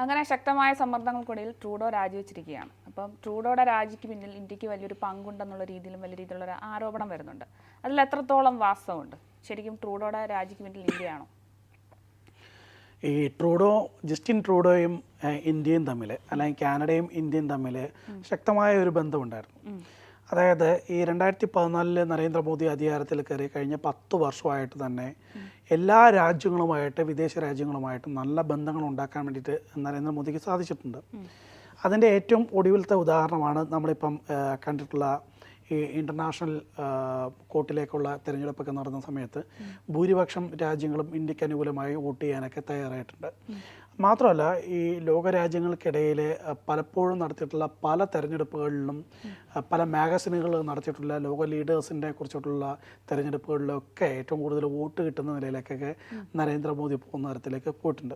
അങ്ങനെ ശക്തമായ സമ്മർദ്ദങ്ങൾക്കിടയിൽ ട്രൂഡോ രാജിവെച്ചിരിക്കുകയാണ്. അപ്പം ട്രൂഡോയുടെ രാജിക്ക് പിന്നിൽ ഇന്ത്യയ്ക്ക് വലിയൊരു പങ്കുണ്ടെന്നുള്ള രീതിയിലും വലിയ രീതിയിലുള്ള ഒരു ആരോപണം വരുന്നുണ്ട്. അതിൽ എത്രത്തോളം വാസ്തവമുണ്ട്? ശരിക്കും ട്രൂഡോയുടെ രാജിക്ക് പിന്നിൽ ഇന്ത്യയാണോ? ഈ ട്രൂഡോ ജസ്റ്റിൻ ട്രൂഡോയും ഇന്ത്യയും തമ്മിൽ അല്ലെങ്കിൽ കാനഡയും ഇന്ത്യയും തമ്മിൽ ശക്തമായ ഒരു ബന്ധമുണ്ടായിരുന്നു. അതായത് ഈ രണ്ടായിരത്തി പതിനാലിൽ നരേന്ദ്രമോദി അധികാരത്തിൽ കയറി കഴിഞ്ഞ പത്ത് വർഷമായിട്ട് തന്നെ എല്ലാ രാജ്യങ്ങളുമായിട്ട് വിദേശ രാജ്യങ്ങളുമായിട്ട് നല്ല ബന്ധങ്ങൾ ഉണ്ടാക്കാൻ വേണ്ടിയിട്ട് നരേന്ദ്രമോദിക്ക് സാധിച്ചിട്ടുണ്ട്. അതിന്റെ ഏറ്റവും ഒടുവിലത്തെ ഉദാഹരണമാണ് നമ്മളിപ്പം കണ്ടിട്ടുള്ള ഈ ഇന്റർനാഷണൽ കോർട്ടിലേക്കുള്ള തിരഞ്ഞെടുപ്പൊക്കെ നടന്ന സമയത്ത് ഭൂരിപക്ഷം രാജ്യങ്ങളും ഇന്ത്യയ്ക്ക് അനുകൂലമായി വോട്ട് ചെയ്യാനൊക്കെ തയ്യാറായിട്ടുണ്ട്. മാത്രമല്ല ഈ ലോകരാജ്യങ്ങൾക്കിടയിൽ പലപ്പോഴും നടത്തിയിട്ടുള്ള പല തെരഞ്ഞെടുപ്പുകളിലും പല മാഗസിനുകൾ നടത്തിയിട്ടുള്ള ലോക ലീഡേഴ്സിന്റെ കുറിച്ചിട്ടുള്ള തെരഞ്ഞെടുപ്പുകളിലൊക്കെ ഏറ്റവും കൂടുതൽ വോട്ട് കിട്ടുന്ന നിലയിലേക്കൊക്കെ നരേന്ദ്രമോദി പോകുന്ന തരത്തിലേക്ക് പോയിട്ടുണ്ട്.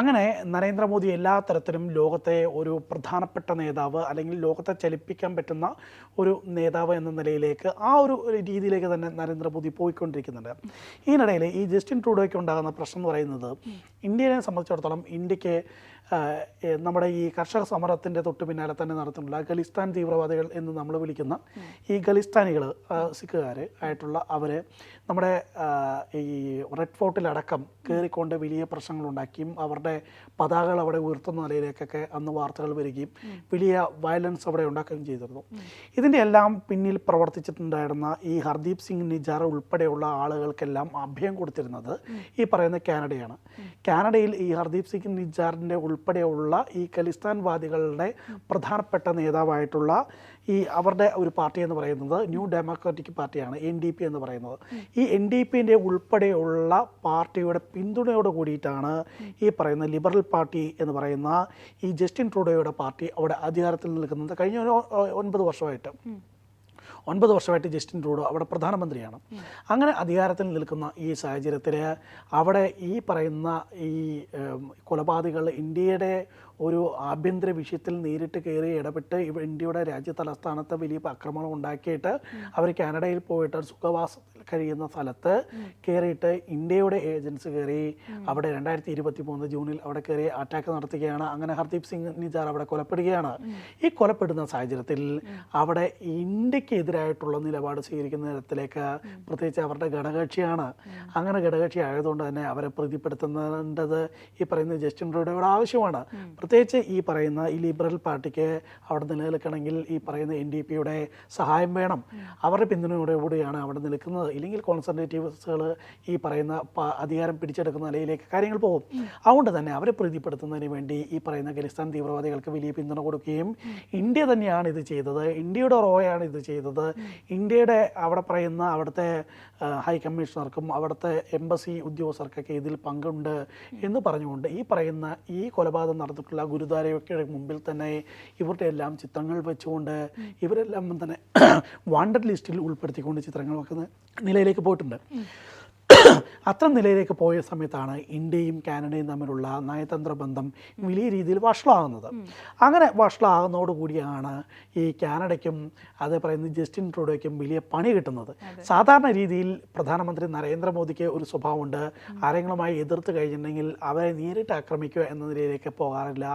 അങ്ങനെ നരേന്ദ്രമോദി എല്ലാ തരത്തിലും ലോകത്തെ ഒരു പ്രധാനപ്പെട്ട നേതാവ് അല്ലെങ്കിൽ ലോകത്തെ ചലിപ്പിക്കാൻ പറ്റുന്ന ഒരു നേതാവ് എന്ന നിലയിലേക്ക് ആ ഒരു രീതിയിലേക്ക് തന്നെ നരേന്ദ്രമോദി പോയിക്കൊണ്ടിരിക്കുന്നുണ്ട്. ഇതിനിടയിൽ ഈ ജസ്റ്റിൻ ട്രൂഡോയ്ക്ക് ഉണ്ടാകുന്ന പ്രശ്നം എന്ന് പറയുന്നത് ഇന്ത്യനെ സംബന്ധിച്ചിടത്തോളം ഇന്ത്യയ്ക്ക് നമ്മുടെ ഈ കർഷക സമരത്തിന്റെ തൊട്ട് പിന്നാലെ തന്നെ നടത്തുന്നുള്ള ഖലിസ്ഥാൻ തീവ്രവാദികൾ എന്ന് നമ്മൾ വിളിക്കുന്ന ഈ ഖലിസ്ഥാനികൾ സിഖുകാർ ആയിട്ടുള്ള അവർ നമ്മുടെ ഈ റെഡ് ഫോർട്ടിലടക്കം കയറിക്കൊണ്ട് വലിയ പ്രശ്നങ്ങളുണ്ടാക്കിയും അവരുടെ പതാകകൾ അവിടെ ഉയർത്തുന്ന നിലയിലേക്കൊക്കെ അന്ന് വാർത്തകൾ വരികയും വലിയ വയലൻസ് അവിടെ ഉണ്ടാക്കുകയും ചെയ്തിരുന്നു. ഇതിന്റെ എല്ലാം പിന്നിൽ പ്രവർത്തിച്ചിട്ടുണ്ടായിരുന്ന ഈ ഹർദീപ് സിംഗ് നിജാർ ഉൾപ്പെടെയുള്ള ആളുകൾക്കെല്ലാം അഭയം കൊടുത്തിരുന്നത് ഈ പറയുന്ന കാനഡയാണ്. കാനഡയിൽ ഈ ഹർദീപ് സിംഗ് നിജാറിന്റെ ഉൾപ്പെടെയുള്ള ഈ ഖലിസ്ഥാൻവാദികളുടെ പ്രധാനപ്പെട്ട നേതാവായിട്ടുള്ള ഈ അവരുടെ ഒരു പാർട്ടി എന്ന് പറയുന്നത് ന്യൂ ഡെമോക്രാറ്റിക് പാർട്ടിയാണ് എൻ ഡി പി എന്ന് പറയുന്നത്. ഈ എൻ ഡി പിന്റെ ഉൾപ്പെടെയുള്ള പാർട്ടിയുടെ പിന്തുണയോട് കൂടിയിട്ടാണ് ഈ പറയുന്ന ലിബറൽ പാർട്ടി എന്ന് പറയുന്ന ഈ ജസ്റ്റിൻ ട്രൂഡോയുടെ പാർട്ടി അവിടെ അധികാരത്തിൽ നിൽക്കുന്നത് കഴിഞ്ഞ ഒരു ഒൻപത് വർഷമായിട്ട്. ഒൻപത് വർഷമായിട്ട് ജസ്റ്റിൻ ട്രൂഡോ അവിടെ പ്രധാനമന്ത്രിയാണ്. അങ്ങനെ അധികാരത്തിൽ നിൽക്കുന്ന ഈ സാഹചര്യത്തിൽ അവിടെ ഈ പറയുന്ന ഈ കൊലപാതകൾ ഇന്ത്യയുടെ ഒരു ആഭ്യന്തര വിഷയത്തിൽ നേരിട്ട് കയറി ഇടപെട്ട് ഇന്ത്യയുടെ രാജ്യ തലസ്ഥാനത്ത് വലിയ ആക്രമണം ഉണ്ടാക്കിയിട്ട് അവർ കാനഡയിൽ പോയിട്ട് സുഖവാസത്തിൽ കഴിയുന്ന സ്ഥലത്ത് കയറിയിട്ട് ഇന്ത്യയുടെ ഏജൻസി കയറി അവിടെ രണ്ടായിരത്തി ഇരുപത്തി മൂന്ന് ജൂണിൽ അവിടെ കയറി അറ്റാക്ക് നടത്തുകയാണ്. അങ്ങനെ ഹർദീപ് സിംഗ് നിജാർ അവിടെ കൊലപ്പെടുകയാണ്. ഈ കൊലപ്പെടുന്ന സാഹചര്യത്തിൽ അവിടെ ഇന്ത്യക്കെതിരായിട്ടുള്ള നിലപാട് സ്വീകരിക്കുന്ന തരത്തിലേക്ക് പ്രത്യേകിച്ച് അവരുടെ ഘടകക്ഷിയാണ് അങ്ങനെ ഘടകകക്ഷി ആയതുകൊണ്ട് തന്നെ അവരെ പ്രീതിപ്പെടുത്തുന്നത് ഈ പറയുന്ന ജസ്റ്റിൻ ട്രൂഡോയുടെ ആവശ്യമാണ്. പ്രത്യേകിച്ച് ഈ പറയുന്ന ഈ ലിബറൽ പാർട്ടിക്ക് അവിടെ നിലനിൽക്കണമെങ്കിൽ ഈ പറയുന്ന എൻ ഡി പിയുടെ സഹായം വേണം. അവരുടെ പിന്തുണയോടുകൂടിയാണ് അവിടെ നിൽക്കുന്നത്. ഇല്ലെങ്കിൽ കോൺസർവേറ്റീവ്സുകൾ ഈ പറയുന്ന അധികാരം പിടിച്ചെടുക്കുന്ന നിലയിലേക്ക് കാര്യങ്ങൾ പോകും. അതുകൊണ്ട് തന്നെ അവരെ പ്രീതിപ്പെടുത്തുന്നതിന് വേണ്ടി ഈ പറയുന്ന ഖലിസ്ഥാൻ തീവ്രവാദികൾക്ക് വലിയ പിന്തുണ കൊടുക്കുകയും ഇന്ത്യ തന്നെയാണ് ഇത് ചെയ്തത്. ഇന്ത്യയുടെ റോയാണ് ഇത് ചെയ്തത്. ഇന്ത്യയുടെ അവിടെ പറയുന്ന അവിടുത്തെ ഹൈ കമ്മീഷണർക്കും അവിടുത്തെ എംബസി ഉദ്യോഗസ്ഥർക്കൊക്കെ ഇതിൽ പങ്കുണ്ട് എന്ന് പറഞ്ഞുകൊണ്ട് ഈ പറയുന്ന ഈ കൊലപാതകം നടന്നിട്ടുള്ള ഗുരുദ്വാരയൊക്കെ മുമ്പിൽ തന്നെ ഇവരുടെ എല്ലാം ചിത്രങ്ങൾ വെച്ചുകൊണ്ട് ഇവരെല്ലാം തന്നെ വാണ്ടഡ് ലിസ്റ്റിൽ ഉൾപ്പെടുത്തിക്കൊണ്ട് ചിത്രങ്ങൾ വെക്കുന്ന നിലയിലേക്ക് പോയിട്ടുണ്ട്. അത്തരം നിലയിലേക്ക് പോയ സമയത്താണ് ഇന്ത്യയും കാനഡയും തമ്മിലുള്ള നയതന്ത്ര ബന്ധം വലിയ രീതിയിൽ വഷളാകുന്നത്. അങ്ങനെ വഷളാകുന്നതോടുകൂടിയാണ് ഈ കാനഡയ്ക്കും അതേ പറയുന്ന ജസ്റ്റിൻ ട്രൂഡോയ്ക്കും വലിയ പണി കിട്ടുന്നത്. സാധാരണ രീതിയിൽ പ്രധാനമന്ത്രി നരേന്ദ്രമോദിക്ക് ഒരു സ്വഭാവമുണ്ട്. ആരെങ്കിലുമായി എതിർത്ത് കഴിഞ്ഞിട്ടുണ്ടെങ്കിൽ അവരെ നേരിട്ട് ആക്രമിക്കുക എന്ന നിലയിലേക്ക് പോകാറില്ല.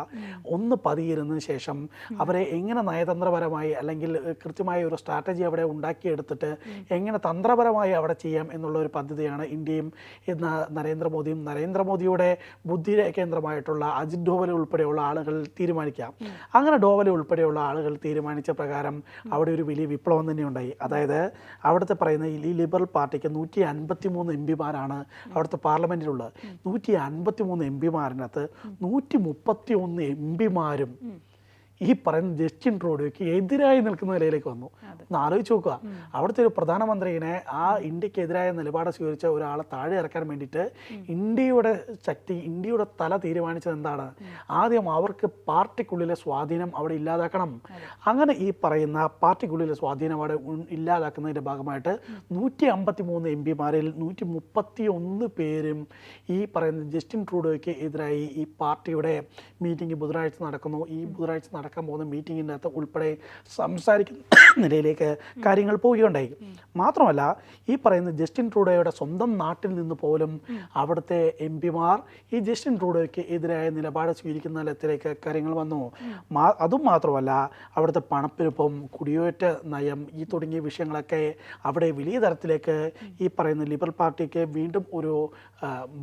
ഒന്ന് പതിയിരുന്നതിന് ശേഷം അവരെ എങ്ങനെ നയതന്ത്രപരമായി അല്ലെങ്കിൽ കൃത്യമായ ഒരു സ്ട്രാറ്റജി അവിടെ ഉണ്ടാക്കിയെടുത്തിട്ട് എങ്ങനെ തന്ത്രപരമായി അവിടെ ചെയ്യാം എന്നുള്ള ഒരു പദ്ധതിയാണ് ഇന്ത്യയും ഇന്ന് നരേന്ദ്രമോദിയും നരേന്ദ്രമോദിയുടെ ബുദ്ധി കേന്ദ്രമായിട്ടുള്ള അജിത് ഡോവലെ ഉൾപ്പെടെയുള്ള ആളുകൾ തീരുമാനിക്കാം. അങ്ങനെ ഡോവലെ ഉൾപ്പെടെയുള്ള ആളുകൾ തീരുമാനിച്ച പ്രകാരം അവിടെ ഒരു വലിയ വിപ്ലവം തന്നെ ഉണ്ടായി. അതായത് അവിടുത്തെ പറയുന്ന ഈ ലിബറൽ പാർട്ടിക്ക് നൂറ്റി അൻപത്തി മൂന്ന് എം പിമാരാണ് അവിടുത്തെ പാർലമെന്റിലുള്ളത് നൂറ്റി അൻപത്തി മൂന്ന് എം പിമാരിനകത്ത് നൂറ്റി മുപ്പത്തി ഒന്ന് എം പിമാരും ഈ പറയുന്ന ജസ്റ്റിൻ ട്രൂഡോയ്ക്ക് എതിരായി നിൽക്കുന്ന നിലയിലേക്ക് വന്നു. ഒന്ന് ആലോചിച്ച് നോക്കുക. അവിടുത്തെ ഒരു പ്രധാനമന്ത്രിനെ ആ ഇന്ത്യക്കെതിരായ നിലപാട് സ്വീകരിച്ച ഒരാളെ താഴെ ഇറക്കാൻ വേണ്ടിയിട്ട് ഇന്ത്യയുടെ ശക്തി ഇന്ത്യയുടെ തല തീരുമാനിച്ചത് എന്താണ്? ആദ്യം അവർക്ക് പാർട്ടിക്കുള്ളിലെ സ്വാധീനം അവിടെ ഇല്ലാതാക്കണം. അങ്ങനെ ഈ പറയുന്ന പാർട്ടിക്കുള്ളിലെ സ്വാധീനം അവിടെ ഇല്ലാതാക്കുന്നതിന്റെ ഭാഗമായിട്ട് നൂറ്റി അമ്പത്തി മൂന്ന് എം പിമാരിൽ നൂറ്റി മുപ്പത്തി ഒന്ന് പേരും ഈ പറയുന്ന ജസ്റ്റിൻ ട്രൂഡോയ്ക്ക് എതിരായി ഈ പാർട്ടിയുടെ മീറ്റിംഗ് ബുധനാഴ്ച നടക്കുന്നു. ഈ ബുധനാഴ്ച നടക്കാൻ പോകുന്ന മീറ്റിങ്ങിന്റെ അകത്ത് ഉൾപ്പെടെ സംസാരിക്കുന്ന. നിലയിലേക്ക് കാര്യങ്ങൾ പോവുകയുണ്ടായി. മാത്രമല്ല ഈ പറയുന്ന ജസ്റ്റിൻ ട്രൂഡോയുടെ സ്വന്തം നാട്ടിൽ നിന്ന് പോലും അവിടുത്തെ എം പിമാർ ഈ ജസ്റ്റിൻ ട്രൂഡോയ്ക്ക് എതിരായ നിലപാട് സ്വീകരിക്കുന്ന തലത്തിലേക്ക് കാര്യങ്ങൾ വന്നു. മാ- അതും മാത്രമല്ല അവിടുത്തെ പണപ്പെരുപ്പം കുടിയേറ്റ നയം ഈ തുടങ്ങിയ വിഷയങ്ങളൊക്കെ അവിടെ വലിയ തരത്തിലേക്ക് ഈ പറയുന്ന ലിബറൽ പാർട്ടിക്ക് വീണ്ടും ഒരു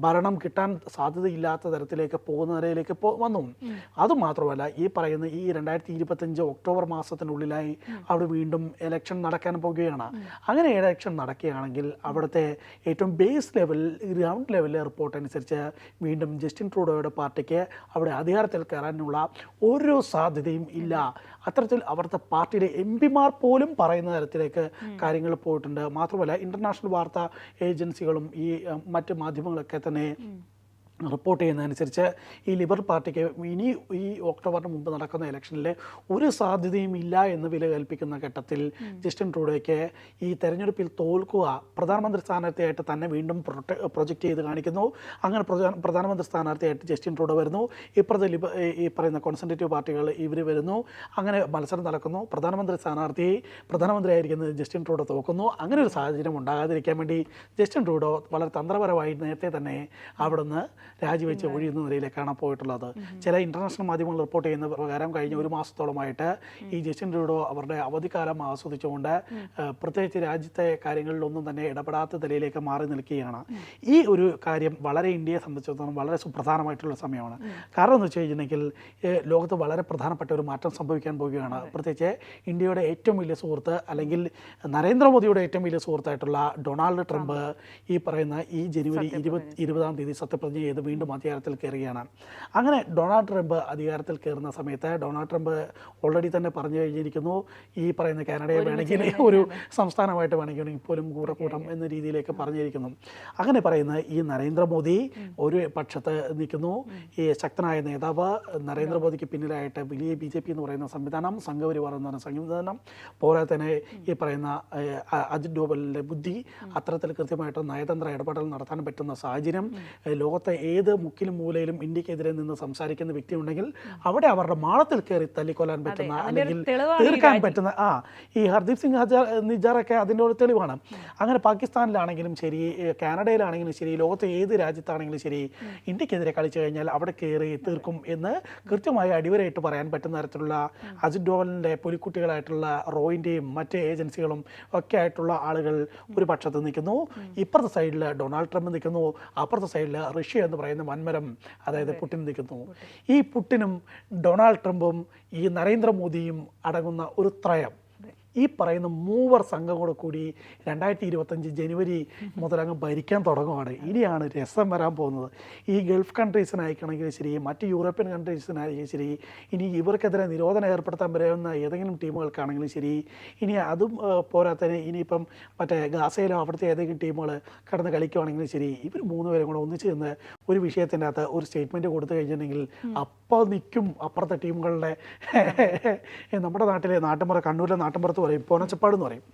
ഭരണം കിട്ടാൻ സാധ്യതയില്ലാത്ത തരത്തിലേക്ക് പോകുന്ന നിലയിലേക്ക് പോ വന്നു. അതുമാത്രമല്ല ഈ പറയുന്ന ഈ രണ്ടായിരത്തി ഇരുപത്തഞ്ച് ഒക്ടോബർ മാസത്തിനുള്ളിലായി അവിടെ വീണ്ടും ഇലക്ഷൻ നടക്കാൻ പോവുകയാണ് അങ്ങനെ ഇലക്ഷൻ നടക്കുകയാണെങ്കിൽ അവിടുത്തെ ഏറ്റവും ബേസ് ലെവൽ ഗ്രൗണ്ട് ലെവലിലെ റിപ്പോർട്ട് അനുസരിച്ച് വീണ്ടും ജസ്റ്റിൻ ട്രൂഡോയുടെ പാർട്ടിക്ക് അവിടെ അധികാരത്തിൽ കയറാനുള്ള ഓരോ സാധ്യതയും ഇല്ല. അത്തരത്തിൽ അവിടുത്തെ പാർട്ടിയിലെ എം പിമാർ പോലും പറയുന്ന തരത്തിലേക്ക് കാര്യങ്ങൾ പോയിട്ടുണ്ട്. മാത്രമല്ല ഇന്റർനാഷണൽ വാർത്താ ഏജൻസികളും ഈ മറ്റ് മാധ്യമങ്ങളൊക്കെ തന്നെ റിപ്പോർട്ട് ചെയ്യുന്നതനുസരിച്ച് ഈ ലിബർ പാർട്ടിക്ക് ഇനി ഈ ഒക്ടോബറിന് മുമ്പ് നടക്കുന്ന ഇലക്ഷനിൽ ഒരു സാധ്യതയും ഇല്ല എന്ന് വില കൽപ്പിക്കുന്ന ഘട്ടത്തിൽ ജസ്റ്റിൻ ട്രൂഡോയ്ക്ക് ഈ തെരഞ്ഞെടുപ്പിൽ തോൽക്കുക പ്രധാനമന്ത്രി സ്ഥാനാർത്ഥിയായിട്ട് തന്നെ വീണ്ടും പ്രൊജക്റ്റ് ചെയ്ത് കാണിക്കുന്നു. അങ്ങനെ പ്രധാനമന്ത്രി സ്ഥാനാർത്ഥിയായിട്ട് ജസ്റ്റിൻ ട്രൂഡോ വരുന്നു. ഇപ്പുറത്തെ ലിബ ഈ- പറയുന്ന കോൺസെൻട്രേറ്റീവ് പാർട്ടികൾ ഇവർ വരുന്നു. അങ്ങനെ മത്സരം നടക്കുന്നു. പ്രധാനമന്ത്രി സ്ഥാനാർത്ഥി പ്രധാനമന്ത്രി പ്രധാനമന്ത്രിയായിരിക്കുന്നത് ജസ്റ്റിൻ ട്രൂഡോ തോക്കുന്നു അങ്ങനെ ഒരു സാഹചര്യം ഉണ്ടാകാതിരിക്കാൻ വേണ്ടി ജസ്റ്റിൻ ട്രൂഡോ വളരെ തന്ത്രപരമായി നേരത്തെ തന്നെ അവിടുന്ന് രാജിവെച്ച് ഒഴിയുന്ന നിലയിലേക്കാണ് പോയിട്ടുള്ളത്. ചില ഇന്റർനാഷണൽ മാധ്യമങ്ങൾ റിപ്പോർട്ട് ചെയ്യുന്ന പ്രകാരം കഴിഞ്ഞ ഒരു മാസത്തോളമായിട്ട് ഈ ജസ്റ്റിൻ ട്രൂഡോ അവരുടെ അവധിക്കാലം ആസ്വദിച്ചുകൊണ്ട് പ്രത്യേകിച്ച് രാജ്യത്തെ കാര്യങ്ങളിലൊന്നും തന്നെ ഇടപെടാത്ത നിലയിലേക്ക് മാറി നിൽക്കുകയാണ്. ഈ ഒരു കാര്യം വളരെ ഇന്ത്യയെ സംബന്ധിച്ചിടത്തോളം വളരെ സുപ്രധാനമായിട്ടുള്ള സമയമാണ്. കാരണം എന്ന് വെച്ച് കഴിഞ്ഞിട്ടുണ്ടെങ്കിൽ ലോകത്ത് വളരെ പ്രധാനപ്പെട്ട ഒരു മാറ്റം സംഭവിക്കാൻ പോവുകയാണ്. പ്രത്യേകിച്ച് ഇന്ത്യയുടെ ഏറ്റവും വലിയ സുഹൃത്ത് അല്ലെങ്കിൽ നരേന്ദ്രമോദിയുടെ ഏറ്റവും വലിയ സുഹൃത്തായിട്ടുള്ള ഡൊണാൾഡ് ട്രംപ് ഈ പറയുന്ന ഈ ജനുവരി ഇരുപത് ഇരുപതാം തീയതി സത്യപ്രതിജ്ഞ ചെയ്ത് വീണ്ടും അധികാരത്തിൽ കയറുകയാണ്. അങ്ങനെ ഡൊണാൾഡ് ട്രംപ് അധികാരത്തിൽ കയറുന്ന സമയത്ത് ഡൊണാൾഡ് ട്രംപ് ഓൾറെഡി തന്നെ പറഞ്ഞു കഴിഞ്ഞിരിക്കുന്നു ഈ പറയുന്ന കാനഡയെ വേണമെങ്കിൽ ഒരു സംസ്ഥാനമായിട്ട് വേണമെങ്കിൽ പോലും കൂടെ കൂട്ടം എന്ന രീതിയിലേക്ക് പറഞ്ഞിരിക്കുന്നു. അങ്ങനെ പറയുന്ന ഈ നരേന്ദ്രമോദി ഒരു പക്ഷത്ത് നിൽക്കുന്നു. ഈ ശക്തനായ നേതാവ് നരേന്ദ്രമോദിക്ക് പിന്നിലായിട്ട് വലിയ ബി ജെ പി എന്ന് പറയുന്ന സംവിധാനം സംഘപരിവാർ എന്ന് പറയുന്ന സംവിധാനം പോരാതെ തന്നെ ഈ പറയുന്ന അജിത് ഡോവലിന്റെ ബുദ്ധി അത്തരത്തിൽ കൃത്യമായിട്ട് നയതന്ത്ര ഇടപെടൽ നടത്താൻ പറ്റുന്ന സാഹചര്യം ലോകത്തെ ഏത് മുക്കിലും മൂലയിലും ഇന്ത്യക്കെതിരെ നിന്ന് സംസാരിക്കുന്ന വ്യക്തി ഉണ്ടെങ്കിൽ അവിടെ അവരുടെ മാളത്തിൽ കയറി തല്ലിക്കൊല്ലാൻ പറ്റുന്ന അല്ലെങ്കിൽ തീർക്കാൻ പറ്റുന്ന ആ ഈ ഹർദീപ് സിംഗ് ഹജാർ നിജാറൊക്കെ അതിന്റെ ഒരു തെളിവാണ്. അങ്ങനെ പാകിസ്ഥാനിലാണെങ്കിലും ശരി കാനഡയിലാണെങ്കിലും ശരി ലോകത്തെ ഏത് രാജ്യത്താണെങ്കിലും ശരി ഇന്ത്യക്കെതിരെ കളിച്ചു കഴിഞ്ഞാൽ അവിടെ കയറി തീർക്കും എന്ന് കൃത്യമായി അടിവരയിട്ട് പറയാൻ പറ്റുന്ന തരത്തിലുള്ള അജിത് ഡോവലിന്റെ പുലിക്കുട്ടികളായിട്ടുള്ള റോയിന്റെയും മറ്റ് ഏജൻസികളും ഒക്കെ ആയിട്ടുള്ള ആളുകൾ ഒരു പക്ഷത്ത് നിൽക്കുന്നു. ഇപ്പുറത്തെ സൈഡിൽ ഡൊണാൾഡ് ട്രംപ് നിൽക്കുന്നു. അപ്പുറത്തെ സൈഡിൽ റഷ്യ എന്ന് പറയുന്ന വൻമരം അതായത് പുട്ടിൻ നിൽക്കുന്നു ഈ പുട്ടിനും ഡൊണാൾഡ് ട്രംപും ഈ നരേന്ദ്രമോദിയും അടങ്ങുന്ന ഒരു ത്രയം. ഈ പറയുന്ന മൂവർ സംഘം സംഘങ്ങളോട് കൂടി രണ്ടായിരത്തി ഇരുപത്തഞ്ച് ജനുവരി മുതൽ അങ്ങ് ഭരിക്കാൻ തുടങ്ങുവാണ്. ഇനിയാണ് രസം വരാൻ പോകുന്നത്. ഈ ഗൾഫ് കൺട്രീസിനായിക്കണമെങ്കിലും ശരി മറ്റ് യൂറോപ്യൻ കൺട്രീസിനായിരിക്കും ശരി ഇനി ഇവർക്കെതിരെ നിരോധനം ഏർപ്പെടുത്താൻ വരുന്ന ഏതെങ്കിലും ടീമുകൾക്കാണെങ്കിലും ശരി ഇനി അതും പോരാത്തതിന് ഇനിയിപ്പം മറ്റേ ഗാസയിലോ അവിടുത്തെ ഏതെങ്കിലും ടീമുകൾ കടന്ന് കളിക്കുവാണെങ്കിലും ശരി ഇവർ മൂന്ന് പേരും കൂടെ ഒന്നിച്ച് നിന്ന് ഒരു വിഷയത്തിന്റെ അകത്ത് ഒരു സ്റ്റേറ്റ്മെന്റ് കൊടുത്തു കഴിഞ്ഞിട്ടുണ്ടെങ്കിൽ അപ്പോൾ നിൽക്കും അപ്പുറത്തെ ടീമുകളുടെ നമ്മുടെ നാട്ടിലെ നാട്ടിൻപുറം കണ്ണൂരിലെ നാട്ടിൻപുറത്ത് പറയും പോണച്ചപ്പാട് എന്ന് പറയും.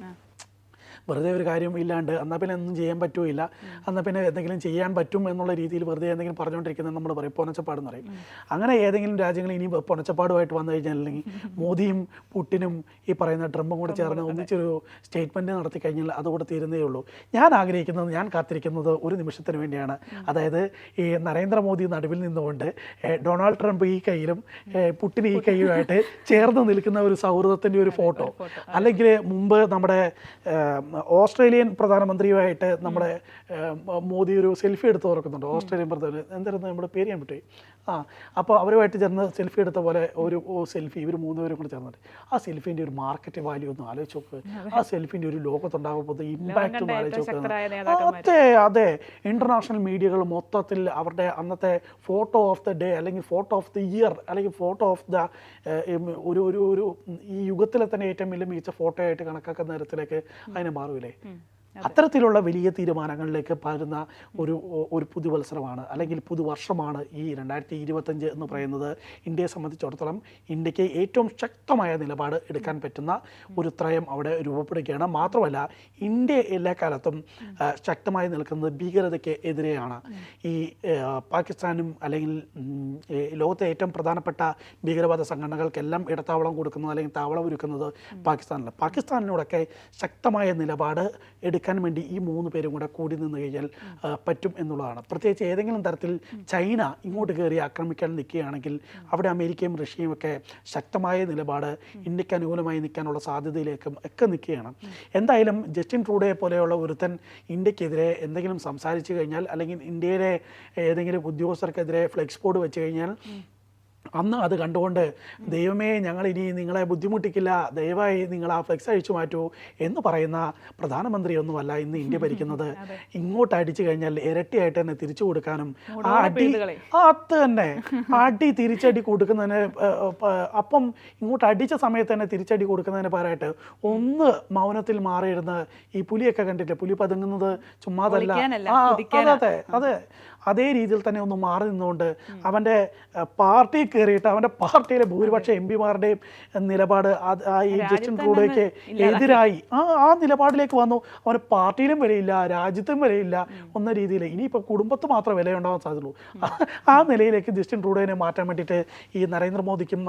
വെറുതെ ഒരു കാര്യം ഇല്ലാണ്ട് എന്നാൽ പിന്നെ ഒന്നും ചെയ്യാൻ പറ്റുമില്ല എന്നാൽ പിന്നെ എന്തെങ്കിലും ചെയ്യാൻ പറ്റും എന്നുള്ള രീതിയിൽ വെറുതെ എന്തെങ്കിലും പറഞ്ഞുകൊണ്ടിരിക്കുന്നത് നമ്മൾ പറയും. പൊനച്ചപ്പാടെന്ന് പറയും. അങ്ങനെ ഏതെങ്കിലും രാജ്യങ്ങൾ ഇനി പൊനച്ചപ്പാടുമായിട്ട് വന്നു കഴിഞ്ഞാൽ അല്ലെങ്കിൽ മോദിയും പുട്ടിനും ഈ പറയുന്ന ട്രംപും കൂടെ ചേർന്ന് ഒന്നിച്ചൊരു സ്റ്റേറ്റ്മെന്റ് നടത്തി കഴിഞ്ഞാൽ അതുകൂടെ തീരുന്നേ ഉള്ളൂ. ഞാൻ ആഗ്രഹിക്കുന്നത് ഞാൻ കാത്തിരിക്കുന്നത് ഒരു നിമിഷത്തിന് വേണ്ടിയാണ്. അതായത് ഈ നരേന്ദ്രമോദി നടുവിൽ നിന്നുകൊണ്ട് ഡൊണാൾഡ് ട്രംപ് ഈ കയ്യിലും പുട്ടിൻ ഈ കയ്യിലുമായിട്ട് ചേർന്ന് നിൽക്കുന്ന ഒരു സൗഹൃദത്തിന്റെ ഒരു ഫോട്ടോ. അല്ലെങ്കിൽ മുമ്പ് നമ്മുടെ ഓസ്ട്രേലിയൻ പ്രധാനമന്ത്രിയുമായിട്ട് നമ്മുടെ മോദി ഒരു സെൽഫി എടുത്ത് ഓർക്കുന്നുണ്ട് ഓസ്ട്രേലിയൻ പ്രധാനമന്ത്രി എന്തായിരുന്നു നമ്മുടെ പേര് ഞാൻ വിട്ടു ആ അപ്പോൾ അവരുമായിട്ട് ചേർന്ന് സെൽഫി എടുത്ത പോലെ ഒരു സെൽഫി ഇവർ മൂന്നുപേരും കൂടെ ചേർന്നിട്ട്. ആ സെൽഫിന്റെ ഒരു മാർക്കറ്റ് വാല്യൂ ഒന്ന് ആലോചിച്ച് നോക്ക്. ആ സെൽഫിന്റെ ഒരു ലോകത്തുണ്ടാകുമ്പോൾ ഇമ്പാക്റ്റ് ആലോചിച്ച് നോക്ക്. അതെ അതെ. ഇന്റർനാഷണൽ മീഡിയകൾ മൊത്തത്തിൽ അവരുടെ അന്നത്തെ ഫോട്ടോ ഓഫ് ദ ഡേ അല്ലെങ്കിൽ ഫോട്ടോ ഓഫ് ദി ഇയർ അല്ലെങ്കിൽ ഫോട്ടോ ഓഫ് ദ ഒരു ഒരു ഒരു ഈ യുഗത്തിലെ തന്നെ ഏറ്റവും വലിയ മികച്ച ഫോട്ടോ ആയിട്ട് കണക്കാക്കുന്ന തരത്തിലേക്ക് അതിനെ മാറൂലേ അത്തരത്തിലുള്ള വലിയ തീരുമാനങ്ങളിലേക്ക് പകരുന്ന ഒരു ഒരു പുതുവത്സരമാണ് അല്ലെങ്കിൽ പുതുവർഷമാണ് ഈ രണ്ടായിരത്തി ഇരുപത്തഞ്ച് എന്ന് പറയുന്നത്. ഇന്ത്യയെ സംബന്ധിച്ചിടത്തോളം ഇന്ത്യയ്ക്ക് ഏറ്റവും ശക്തമായ നിലപാട് എടുക്കാൻ പറ്റുന്ന ഒരു ത്രയം അവിടെ രൂപപ്പെടുകയാണ്. മാത്രമല്ല ഇന്ത്യ എല്ലാ കാലത്തും ശക്തമായി നിൽക്കുന്നത് ഭീകരതയ്ക്ക് എതിരെയാണ്. ഈ പാകിസ്ഥാനും അല്ലെങ്കിൽ ലോകത്തെ ഏറ്റവും പ്രധാനപ്പെട്ട ഭീകരവാദ സംഘടനകൾക്കെല്ലാം ഇടത്താവളം കൊടുക്കുന്നത് അല്ലെങ്കിൽ താവളം ഒരുക്കുന്നത് പാകിസ്ഥാനിലാണ്. പാകിസ്ഥാനിനോടൊക്കെ ശക്തമായ നിലപാട് എടുക്കാൻ വേണ്ടി ഈ മൂന്ന് പേരും കൂടെ കൂടി നിന്ന് കഴിഞ്ഞാൽ പറ്റും എന്നുള്ളതാണ്. പ്രത്യേകിച്ച് ഏതെങ്കിലും തരത്തിൽ ചൈന ഇങ്ങോട്ട് കയറി ആക്രമിക്കാൻ നിൽക്കുകയാണെങ്കിൽ അവിടെ അമേരിക്കയും റഷ്യയും ഒക്കെ ശക്തമായ നിലപാട് ഇന്ത്യയ്ക്ക് അനുകൂലമായി നിൽക്കാനുള്ള സാധ്യതയിലേക്കും ഒക്കെ നിൽക്കുകയാണ്. എന്തായാലും ജസ്റ്റിൻ ട്രൂഡേ പോലെയുള്ള ഒരുത്തൻ ഇന്ത്യക്കെതിരെ എന്തെങ്കിലും സംസാരിച്ചു കഴിഞ്ഞാൽ അല്ലെങ്കിൽ ഇന്ത്യയിലെ ഏതെങ്കിലും ഉദ്യോഗസ്ഥർക്കെതിരെ ഫ്ലെക്സ് ബോർഡ് വെച്ച് കഴിഞ്ഞാൽ അന്ന് അത് കണ്ടുകൊണ്ട് ദൈവമേ ഞങ്ങൾ ഇനി നിങ്ങളെ ബുദ്ധിമുട്ടിക്കില്ല ദയവായി നിങ്ങൾ ആ ഫ്ലെക്സ് അഴിച്ചു മാറ്റൂ എന്ന് പറയുന്ന പ്രധാനമന്ത്രിയൊന്നുമല്ല ഇന്ന് ഇന്ത്യ ഭരിക്കുന്നത്. ഇങ്ങോട്ട് അടിച്ചു കഴിഞ്ഞാൽ ഇരട്ടിയായിട്ട് തന്നെ തിരിച്ചു കൊടുക്കാനും ആ അടി ആ, അത് തന്നെ. അടി തിരിച്ചടി കൊടുക്കുന്നതിന് അപ്പം ഇങ്ങോട്ട് അടിച്ച സമയത്ത് തന്നെ തിരിച്ചടി കൊടുക്കുന്നതിന് പകരമായിട്ട് ഒന്ന് മൗനത്തിൽ മാറിയിരുന്ന് ഈ പുലിയൊക്കെ കണ്ടിട്ട് പുലി പതുങ്ങുന്നത് ചുമ്മാതല്ല. അതെ അതെ അതേ രീതിയിൽ തന്നെ ഒന്ന് മാറി നിന്നുകൊണ്ട് അവന്റെ പാർട്ടി കയറിയിട്ട് അവന്റെ പാർട്ടിയിലെ ഭൂരിപക്ഷ എം പിമാരുടെയും നിലപാട് ഈ ജസ്റ്റിൻ ട്രൂഡോയ്ക്ക് എതിരായി. ആ ആ നിലപാടിലേക്ക് വന്നു. അവന് പാർട്ടിയിലും വിലയില്ല രാജ്യത്തും വിലയില്ല എന്ന രീതിയിൽ. ഇനിയിപ്പോൾ കുടുംബത്ത് മാത്രമേ വിലയുണ്ടാവാൻ സാധ്യതയുള്ളൂ ആ നിലയിലേക്ക് ജസ്റ്റിൻ ട്രൂഡോനെ മാറ്റാൻ വേണ്ടിയിട്ട് ഈ നരേന്ദ്രമോദിക്കും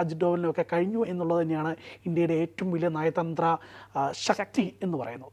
അജിത് ഡോവലിനും ഒക്കെ കഴിഞ്ഞു എന്നുള്ളത് തന്നെയാണ് ഇന്ത്യയുടെ ഏറ്റവും വലിയ നയതന്ത്ര ശക്തി എന്ന് പറയുന്നത്.